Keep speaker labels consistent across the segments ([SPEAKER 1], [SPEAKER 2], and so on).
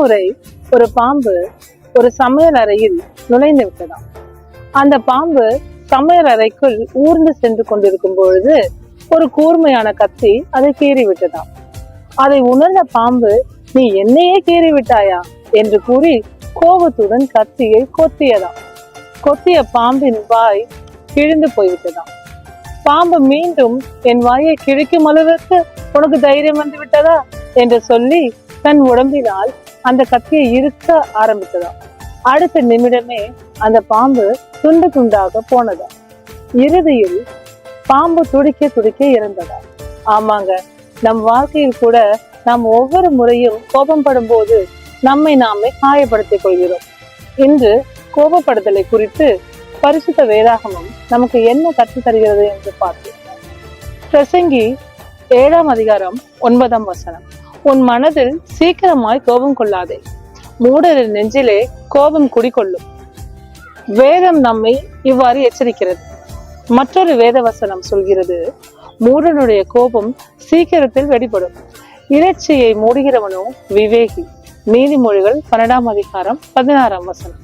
[SPEAKER 1] முறை ஒரு பாம்பு ஒரு சமையல் அறையில் நுழைந்து விட்டதாம். அந்த பாம்பு சமையல் அறைக்குள் ஊர்ந்து சென்று கொண்டிருக்கும் பொழுது ஒரு கூர்மையான கத்தி அதை கீறி விட்டதாம் அதை உணர்ந்த பாம்பு நீ என்னையே கீறி விட்டாயா என்று கூறி கோபத்துடன் கத்தியை கொத்தியதாம். கொத்திய பாம்பின் வாய் கிழிந்து போய்விட்டதாம். பாம்பு மீண்டும் என் வாயை கிழிக்கும் அளவிற்கு உனக்கு தைரியம் வந்து விட்டதா? என்று சொல்லி தன் உடம்பினால் அந்த கத்தியை இருக்க ஆரம்பித்ததாம். அடுத்த நிமிடமே அந்த பாம்பு துண்டு துண்டாக போனதா. இறுதியில் பாம்பு துடிக்க துடிக்க இறந்ததா. ஆமாங்க நம் வாழ்க்கையில் கூட நாம் ஒவ்வொரு முறையும் கோபம் படும்போது நம்மை நாமே காயப்படுத்திக் கொள்கிறோம். இன்று கோபப்படுதலை குறித்து பரிசுத்த வேதாகமம் நமக்கு என்ன கற்றுத் தருகிறது என்று பார்ப்போம். பிரசங்கி ஏழாம் அதிகாரம் ஒன்பதாம் வசனம். உன் மனதில் சீக்கிரமாய் கோபம் கொள்ளாதே. மூடரின் நெஞ்சிலே கோபம் குடிக்கொள்ளும் வேதம் நம்மை இவ்வாறு எச்சரிக்கிறது. மற்றொரு வேத வசனம் சொல்கிறது மூடனுடைய கோபம் சீக்கிரத்தில் வெடிபடும். இறைச்சியை மூடுகிறவனோ விவேகி. நீதிமொழிகள் பன்னெண்டாம் அதிகாரம் பதினாறாம் வசனம்.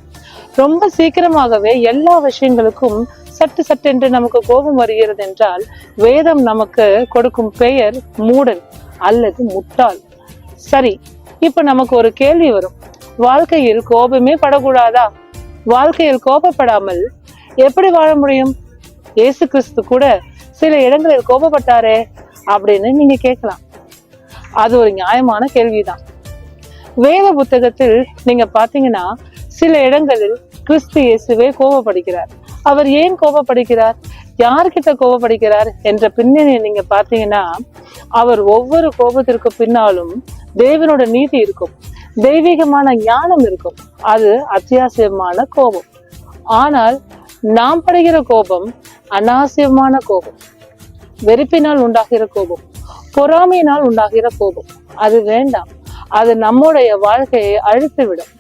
[SPEAKER 1] ரொம்ப சீக்கிரமாகவே எல்லா விஷயங்களுக்கும் சட்டு சட்டென்று நமக்கு கோபம் வருகிறது என்றால் வேதம் நமக்கு கொடுக்கும் பெயர் மூடன் அல்லது முட்டாள். சரி இப்ப நமக்கு ஒரு கேள்வி வரும். வாழ்க்கையில் கோபமே படக்கூடாதா? வாழ்க்கையில் கோபப்படாமல் எப்படி வாழ முடியும்? இயேசு கிறிஸ்து கூட சில இடங்களில் கோபப்பட்டாரே அப்படின்னு நீங்க கேட்கலாம். அது ஒரு நியாயமான கேள்விதான். வேத புத்தகத்தில் நீங்க பாத்தீங்கன்னா சில இடங்களில் கிறிஸ்து இயேசுவே கோபப்படுகிறார். அவர் ஏன் கோபப்படுகிறார்? யார்கிட்ட கோபப்படுகிறார் என்ற பின்னணியை நீங்க பார்த்தீங்கன்னா அவர் ஒவ்வொரு கோபத்திற்கு பின்னாலும் தேவனோட நீதி இருக்கும். தெய்வீகமான ஞானம் இருக்கும். அது அத்தியாவசியமான கோபம். ஆனால் நாம் படுகிற கோபம் அனாவசியமான கோபம். வெறுப்பினால் உண்டாகிற கோபம். பொறாமையினால் உண்டாகிற கோபம். அது வேண்டாம். அது நம்முடைய வாழ்க்கையை அழித்துவிடும்.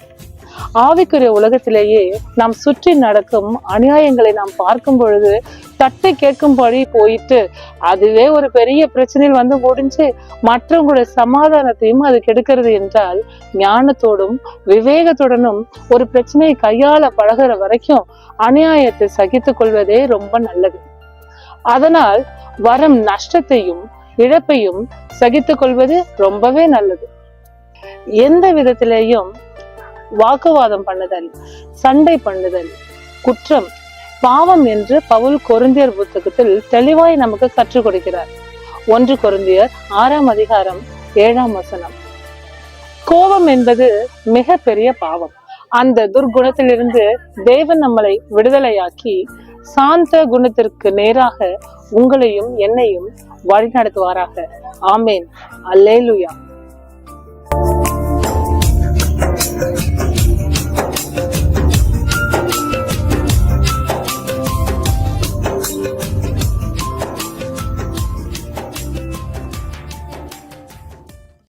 [SPEAKER 1] ஆவிக்குரிய உலகத்திலேயே நாம் சுற்றி நடக்கும் அநியாயங்களை நாம் பார்க்கும் பொழுது தட்டு கேட்கும்படி போயிட்டு அதுவே ஒரு பெரிய பிரச்சனையில் வந்து முடிஞ்சு மற்றவங்களுடைய சமாதானத்தையும் அது கெடுக்கிறது என்றால் ஞானத்தோடும் விவேகத்துடனும் ஒரு பிரச்சனையை கையாள பழகுற வரைக்கும் அநியாயத்தை சகித்துக் கொள்வதே ரொம்ப நல்லது. அதனால் வரும் நஷ்டத்தையும் இழப்பையும் சகித்துக் கொள்வது ரொம்பவே நல்லது. எந்த விதத்திலேயும் வாக்குவாதம் பண்ணுதல் சண்டை பண்ணுதல் குற்றம் பாவம் என்று பவுல் கொருந்தியர் புத்தகத்தில் தெளிவாய் நமக்கு கற்றுக் கொடுக்கிறார். ஒன்று கொருந்தியர் ஆறாம் அதிகாரம் ஏழாம் வசனம். கோபம் என்பது மிக பெரிய பாவம். அந்த துர்குணத்திலிருந்து தேவன் நம்மளை விடுதலையாக்கி சாந்த குணத்திற்கு நேராக உங்களையும் என்னையும் வழிநடத்துவாராக. ஆமேன். அல்லேலுயா.